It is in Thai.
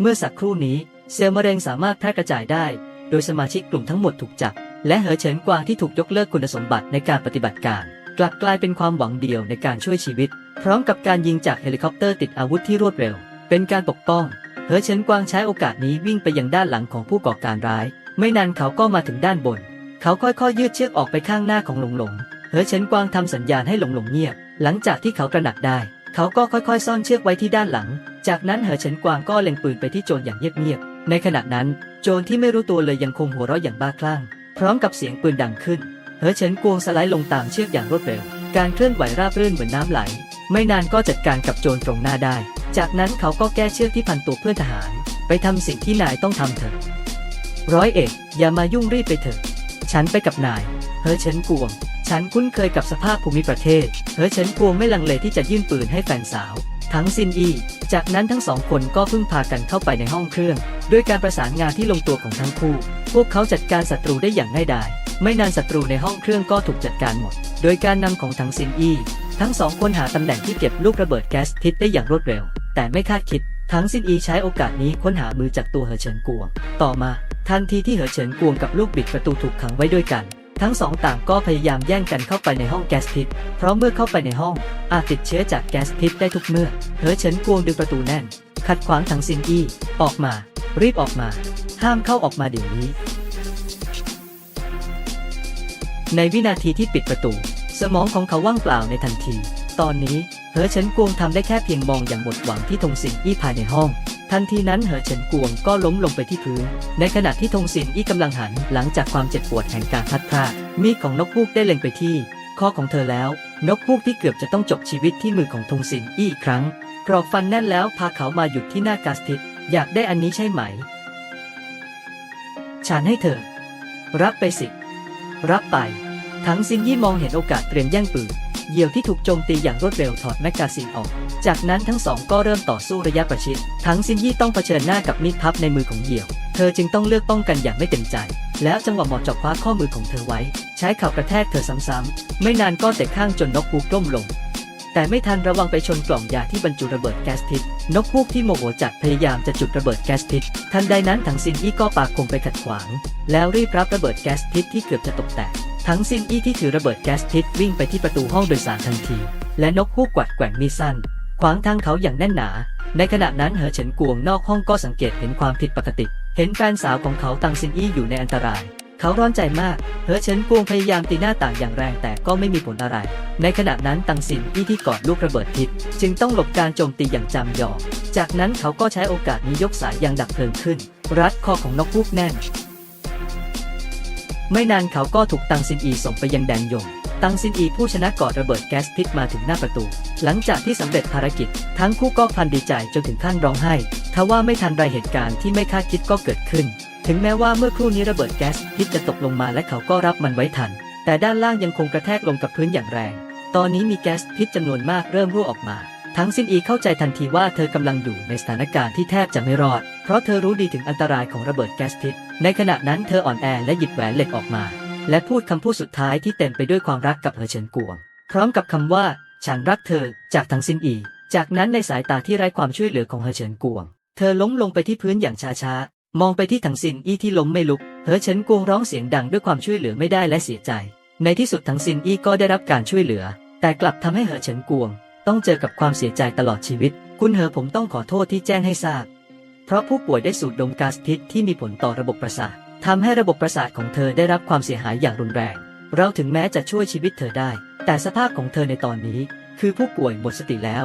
เมื่อสักครู่นี้เซลล์มะเร็งสามารถแพร่กระจายได้ โดยสมาชิกกลุ่มทั้งหมดถูกจับ และเหอเฉินกวางที่ถูกยกเลิกคุณสมบัติในการปฏิบัติการ กลับกลายเป็นความหวังเดียวในการช่วยชีวิต พร้อมกับการยิงจากเฮลิคอปเตอร์ติดอาวุธที่รวดเร็ว เป็นการปกป้องเหอเฉินกวางใช้โอกาสนี้วิ่งไปยังด้านหลังของผู้ก่อการร้าย ไม่นานเขาก็มาถึงด้านบน เขาค่อยๆยืดเชือกออกไปข้างหน้าของหลงหลงเหอเฉินกวางทำสัญญาณให้หลงหลงเงียบ หลังจากที่เขาตระหนักได้ เขาก็ค่อยๆ ซ่อนเชือกไว้ที่ด้านหลัง จากนั้นเหอเฉินกวางก็เล็งปืนไปที่โจรอย่างเงียบๆ ในขณะนั้น โจรที่ไม่รู้ตัวเลยยังคงหัวเราะอย่างบ้าคลั่ง พร้อมกับเสียงปืนดังขึ้น เหอเฉินกวงสไลด์ลงตามเชือกอย่างรวดเร็ว การเคลื่อนไหวราบรื่นเหมือนน้ำไหล ไม่นานก็จัดการกับโจรตรงหน้าได้ จากนั้นเขาก็แก้เชือกที่พันตัวเพื่อนทหาร ไปทำสิ่งที่นายต้องทำเถอะ ร้อยเอกอย่ามายุ่งรีบไปเถอะ ฉันไปกับนายเฮอเฉินกวง ฉันคุ้นเคยกับสภาพภูมิประเทศเฮอเฉินกลัวไม่ลังเลที่จะยื่นปืนให้แฟนสาว ทั้งซินอีจากนั้นทั้งสองคนก็พึ่งพากันเข้าไปในห้องเครื่อง ด้วยการประสานงานที่ลงตัวของทั้งคู่ พวกเขาจัดการศัตรูได้อย่างง่ายดายไม่นานศัตรูในห้องเครื่องก็ถูกจัดการหมด โดยการนำของทั้งซินอีทั้งสองคนหาตำแหน่งที่เก็บลูกระเบิดแก๊สพิษได้อย่างรวดเร็ว แต่ไม่คาดคิด ทั้งซินอีใช้โอกาสนี้ค้นหามือจากตัวเหอเฉินกวง ต่อมา ทันทีที่เหอเฉินกวงกับลูกบิดประตูถูกขังไว้ด้วยกัน ทั้งสองต่างก็พยายามแย่งกันเข้าไปในห้องแก๊สพิษ เพราะเมื่อเข้าไปในห้อง อาจติดเชื้อจากแก๊สพิษได้ทุกเมื่อเหอเฉินกวงดึงประตูแน่น ขัดขวางถังซินอี้ออกมา รีบออกมา ห้ามเข้าออกมาเดี๋ยวนี้ ในวินาทีที่ปิดประตู สมองของเขาว่างเปล่าในทันที ตอนนี้เหอเฉินกวงทำได้แค่เพียงมองอย่างหมดหวังที่ทงสินอี้ภายในห้อง ทันทีนั้นเหอเฉินกวงก็ล้มลงไปที่พื้น ในขณะที่ทงสินอี้กำลังหันหลังจากความเจ็บปวดแห่งการพัดพรากมีดของนกฮูกได้เล็งไปที่ข้อของเธอแล้ว นกฮูกที่เกือบจะต้องจบชีวิตที่มือของทงสินอี้อีกครั้งกรอกฟันแน่นแล้วพาเขามาหยุดที่หน้ากาสทิตอยากได้อันนี้ใช่ไหม ฉันให้เธอ รับไปสิ รับไป ทั้งซินยี่มองเห็นโอกาสเตรียมแย่งปืน เหยี่ยวที่ถูกโจมตีอย่างรวดเร็วถอดแมกกาซีนออก จากนั้นทั้งสองก็เริ่มต่อสู้ระยะประชิด ทั้งซินยี่ต้องเผชิญหน้ากับมีดพับในมือของเหยี่ยว เธอจึงต้องเลือกป้องกันอย่างไม่เต็มใจ แล้วจังหวะหมาะเจาะคว้าข้อมือของเธอไว้ ใช้เข่ากระแทกเธอซ้ำๆ ไม่นานก็เตะข้างจนนกฮูกล้มลง แต่ไม่ทันระวังไปชนกล่องยาที่บรรจุระเบิดแก๊สพิษ นกฮูกที่โมโหจัดพยายามจะจุดระเบิดแก๊สพิษ ทันใดนั้นถังซินอี้ก็ปากคงไปขัดขวาง แล้วรีบรับระเบิดแก๊สพิษที่เกือบจะตกแตก ทั้งซินอี้ที่ถือระเบิดแก๊สพิษวิ่งไปที่ประตูห้องโดยสารทันที และนกฮูกกวัดแกว่งมีสั้น ขวางทางเขาอย่างแน่นหนา ในขณะนั้นเหอเฉินกวงนอกห้องก็สังเกตเห็นความผิดปกติ เห็นแฟนสาวของเขาตังซินอี้อยู่ในอันตราย เขาร้อนใจมากเหอเฉินกวงพยายามตีหน้าต่างอย่างแรงแต่ก็ไม่มีผลอะไร ในขณะนั้นตังซินอี้ที่กอดลูกระเบิดพิษ จึงต้องหลบการโจมตีอย่างจำยอมจากนั้นเขาก็ใช้โอกาสนี้ยกสายยางดับเพลิงขึ้น รัดคอของนกฮูกแน่น ไม่นานเขาก็ถูกตังซินอีส่งไปยังแดนยง ตังซินอีผู้ชนะกอดระเบิดแก๊สพิษมาถึงหน้าประตู หลังจากที่สำเร็จภารกิจ ทั้งคู่ก็พันดีใจจนถึงขั้นร้องไห้ ทว่าไม่ทันไรเหตุการณ์ที่ไม่คาดคิดก็เกิดขึ้น ถึงแม้ว่าเมื่อครู่นี้ระเบิดแก๊สพิษจะตกลงมาและเขาก็รับมันไว้ทัน แต่ด้านล่างยังคงกระแทกลงกับพื้นอย่างแรง ตอนนี้มีแก๊สพิษจำนวนมากเริ่มรั่วออกมา ทั้งซินอีเข้าใจทันทีว่าเธอกำลังอยู่ในสถานการณ์ที่แทบจะไม่รอด เพราะเธอรู้ดีถึงอันตรายของระเบิดแก๊สพิษ ในขณะนั้นเธออ่อนแอและหยิบแหวนเหล็กออกมา และพูดคำพูดสุดท้ายที่เต็มไปด้วยความรักกับเหอเฉินกวง พร้อมกับคำว่า ฉันรักเธอ จากทั้งซินอี จากนั้นในสายตาที่ไร้ความช่วยเหลือของเหอเฉินกวง เธอล้มลงไปที่พื้นอย่างช้าๆ มองไปที่ถังซินอี้ที่ล้มไม่ลุก เหอเฉินกวงร้องเสียงดังด้วยความช่วยเหลือไม่ได้และเสียใจ ในที่สุดถังซินอี้ก็ได้รับการช่วยเหลือ แต่กลับทำให้เหอเฉินกวง ต้องเจอกับความเสียใจตลอดชีวิต คุณเหอผมต้องขอโทษที่แจ้งให้ทราบ เพราะผู้ป่วยได้สูดดมก๊าซพิษที่มีผลต่อระบบประสาททำให้ระบบประสาทของเธอได้รับความเสียหายอย่างรุนแรง เราถึงแม้จะช่วยชีวิตเธอได้ แต่สภาพของเธอในตอนนี้ คือผู้ป่วยหมดสติแล้ว